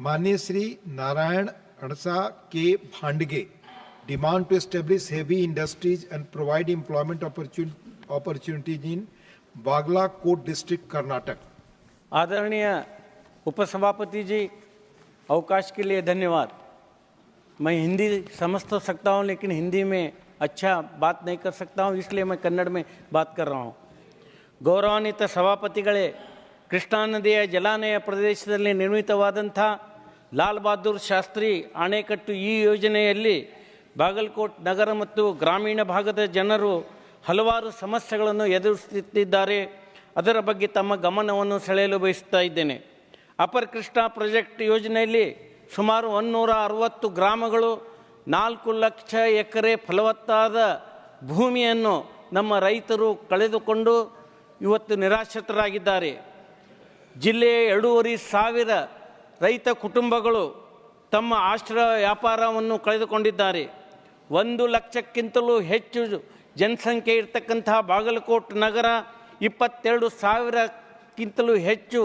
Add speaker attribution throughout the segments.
Speaker 1: माननीय श्री नारायण अड़सा के भांडगे demand to establish heavy industries and provide employment opportun- opportunities in Bagla Court District, Karnataka.
Speaker 2: आदरणीय उपसभापति जी अवकाश के लिए धन्यवाद मैं हिंदी समझ तो सकता हूँ लेकिन हिंदी में अच्छा बात नहीं कर सकता हूँ इसलिए मैं कन्नड़ में बात कर रहा हूँ ಗೌರವಾನ್ವಿತ ಸಭಾಪತಿಗಳೇ ಕೃಷ್ಣಾ ನದಿಯ ಜಲಾನಯ ಪ್ರದೇಶದಲ್ಲಿ ನಿರ್ಮಿತವಾದಂಥ ಲಾಲ್ ಬಹದ್ದೂರ್ ಶಾಸ್ತ್ರಿ ಅಣೆಕಟ್ಟು ಈ ಯೋಜನೆಯಲ್ಲಿ ಬಾಗಲಕೋಟ್ ನಗರ ಮತ್ತು ಗ್ರಾಮೀಣ ಭಾಗದ ಜನರು ಹಲವಾರು ಸಮಸ್ಯೆಗಳನ್ನು ಎದುರಿಸುತ್ತಿದ್ದಾರೆ. ಅದರ ಬಗ್ಗೆ ತಮ್ಮ ಗಮನವನ್ನು ಸೆಳೆಯಲು ಬಯಸ್ತಾ ಇದ್ದೇನೆ. ಅಪರ್ ಕೃಷ್ಣ ಪ್ರಾಜೆಕ್ಟ್ ಯೋಜನೆಯಲ್ಲಿ ಸುಮಾರು ಒನ್ನೂರ ಅರವತ್ತು ಗ್ರಾಮಗಳು ನಾಲ್ಕು ಲಕ್ಷ ಎಕರೆ ಫಲವತ್ತಾದ ಭೂಮಿಯನ್ನು ನಮ್ಮ ರೈತರು ಕಳೆದುಕೊಂಡು ಇವತ್ತು ನಿರಾಶ್ರಿತರಾಗಿದ್ದಾರೆ. ಜಿಲ್ಲೆಯ ಎರಡೂವರೆ ಸಾವಿರ ರೈತ ಕುಟುಂಬಗಳು ತಮ್ಮ ಆಶ್ರಯ ವ್ಯಾಪಾರವನ್ನು ಕಳೆದುಕೊಂಡಿದ್ದಾರೆ. ಒಂದು ಲಕ್ಷಕ್ಕಿಂತಲೂ ಹೆಚ್ಚು ಜನಸಂಖ್ಯೆ ಇರತಕ್ಕಂತಹ ಬಾಗಲಕೋಟ್ ನಗರ ಇಪ್ಪತ್ತೆರಡು ಸಾವಿರಕ್ಕಿಂತಲೂ ಹೆಚ್ಚು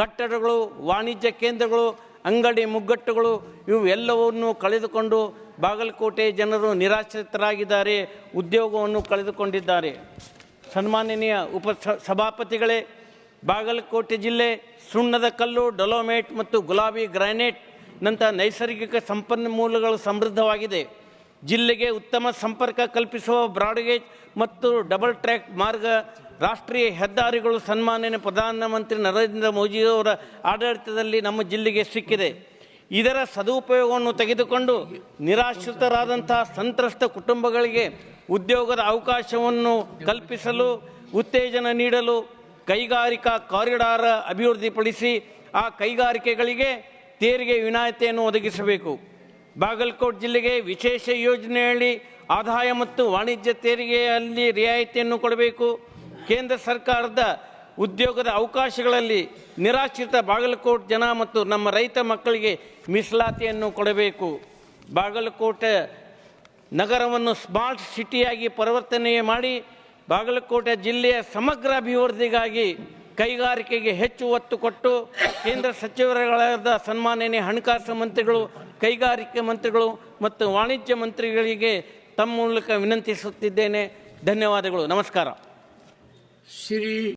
Speaker 2: ಕಟ್ಟಡಗಳು, ವಾಣಿಜ್ಯ ಕೇಂದ್ರಗಳು, ಅಂಗಡಿ ಮುಗ್ಗಟ್ಟುಗಳು ಇವೆಲ್ಲವನ್ನು ಕಳೆದುಕೊಂಡು ಬಾಗಲಕೋಟೆ ಜನರು ನಿರಾಶ್ರಿತರಾಗಿದ್ದಾರೆ, ಉದ್ಯೋಗವನ್ನು ಕಳೆದುಕೊಂಡಿದ್ದಾರೆ. ಸನ್ಮಾನನೀಯ ಉಪ ಸಭಾಪತಿಗಳೇ ಬಾಗಲಕೋಟೆ ಜಿಲ್ಲೆ ಸುಣ್ಣದ ಕಲ್ಲು, ಡೊಲೋಮೇಟ್ ಮತ್ತು ಗುಲಾಬಿ ಗ್ರಾನೈಟ್ ನಂತಹ ನೈಸರ್ಗಿಕ ಸಂಪನ್ಮೂಲಗಳು ಸಮೃದ್ಧವಾಗಿದೆ. ಜಿಲ್ಲೆಗೆ ಉತ್ತಮ ಸಂಪರ್ಕ ಕಲ್ಪಿಸುವ ಬ್ರಾಡ್ಗೇಜ್ ಮತ್ತು ಡಬಲ್ ಟ್ರ್ಯಾಕ್ ಮಾರ್ಗ ರಾಷ್ಟ್ರೀಯ ಹೆದ್ದಾರಿಗಳು ಸನ್ಮಾನ್ಯ ಪ್ರಧಾನಮಂತ್ರಿ ನರೇಂದ್ರ ಮೋದಿಯವರ ಆಡಳಿತದಲ್ಲಿ ನಮ್ಮ ಜಿಲ್ಲೆಗೆ ಸಿಕ್ಕಿದೆ. ಇದರ ಸದುಪಯೋಗವನ್ನು ತೆಗೆದುಕೊಂಡು ನಿರಾಶ್ರಿತರಾದಂತಹ ಸಂತ್ರಸ್ತ ಕುಟುಂಬಗಳಿಗೆ ಉದ್ಯೋಗದ ಅವಕಾಶವನ್ನು ಕಲ್ಪಿಸಲು, ಉತ್ತೇಜನ ನೀಡಲು ಕೈಗಾರಿಕಾ ಕಾರಿಡಾರ್ ಅಭಿವೃದ್ಧಿಪಡಿಸಿ ಆ ಕೈಗಾರಿಕೆಗಳಿಗೆ ತೆರಿಗೆ ವಿನಾಯಿತಿಯನ್ನು ಒದಗಿಸಬೇಕು. ಬಾಗಲಕೋಟ್ ಜಿಲ್ಲೆಗೆ ವಿಶೇಷ ಯೋಜನೆಯಲ್ಲಿ ಆದಾಯ ಮತ್ತು ವಾಣಿಜ್ಯ ತೆರಿಗೆಯಲ್ಲಿ ರಿಯಾಯಿತಿಯನ್ನು ಕೊಡಬೇಕು. ಕೇಂದ್ರ ಸರ್ಕಾರದ ಉದ್ಯೋಗದ ಅವಕಾಶಗಳಲ್ಲಿ ನಿರಾಶ್ರಿತ ಬಾಗಲಕೋಟ್ ಜನ ಮತ್ತು ನಮ್ಮ ರೈತ ಮಕ್ಕಳಿಗೆ ಮೀಸಲಾತಿಯನ್ನು ಕೊಡಬೇಕು. ಬಾಗಲಕೋಟೆ ನಗರವನ್ನು ಸ್ಮಾರ್ಟ್ ಸಿಟಿಯಾಗಿ ಪರಿವರ್ತನೆ ಮಾಡಿ ಬಾಗಲಕೋಟೆ ಜಿಲ್ಲೆಯ ಸಮಗ್ರ ಅಭಿವೃದ್ಧಿಗಾಗಿ ಕೈಗಾರಿಕೆಗೆ ಹೆಚ್ಚು ಒತ್ತು ಕೊಟ್ಟು ಕೇಂದ್ರ ಸಚಿವರುಗಳಾದ ಸನ್ಮಾನ್ಯ ಹಣಕಾಸು ಮಂತ್ರಿಗಳು, ಕೈಗಾರಿಕೆ ಮಂತ್ರಿಗಳು ಮತ್ತು ವಾಣಿಜ್ಯ ಮಂತ್ರಿಗಳಿಗೆ ತಮ್ಮ ಮೂಲಕ ವಿನಂತಿಸುತ್ತಿದ್ದೇನೆ. ಧನ್ಯವಾದಗಳು. ನಮಸ್ಕಾರ.
Speaker 3: श्री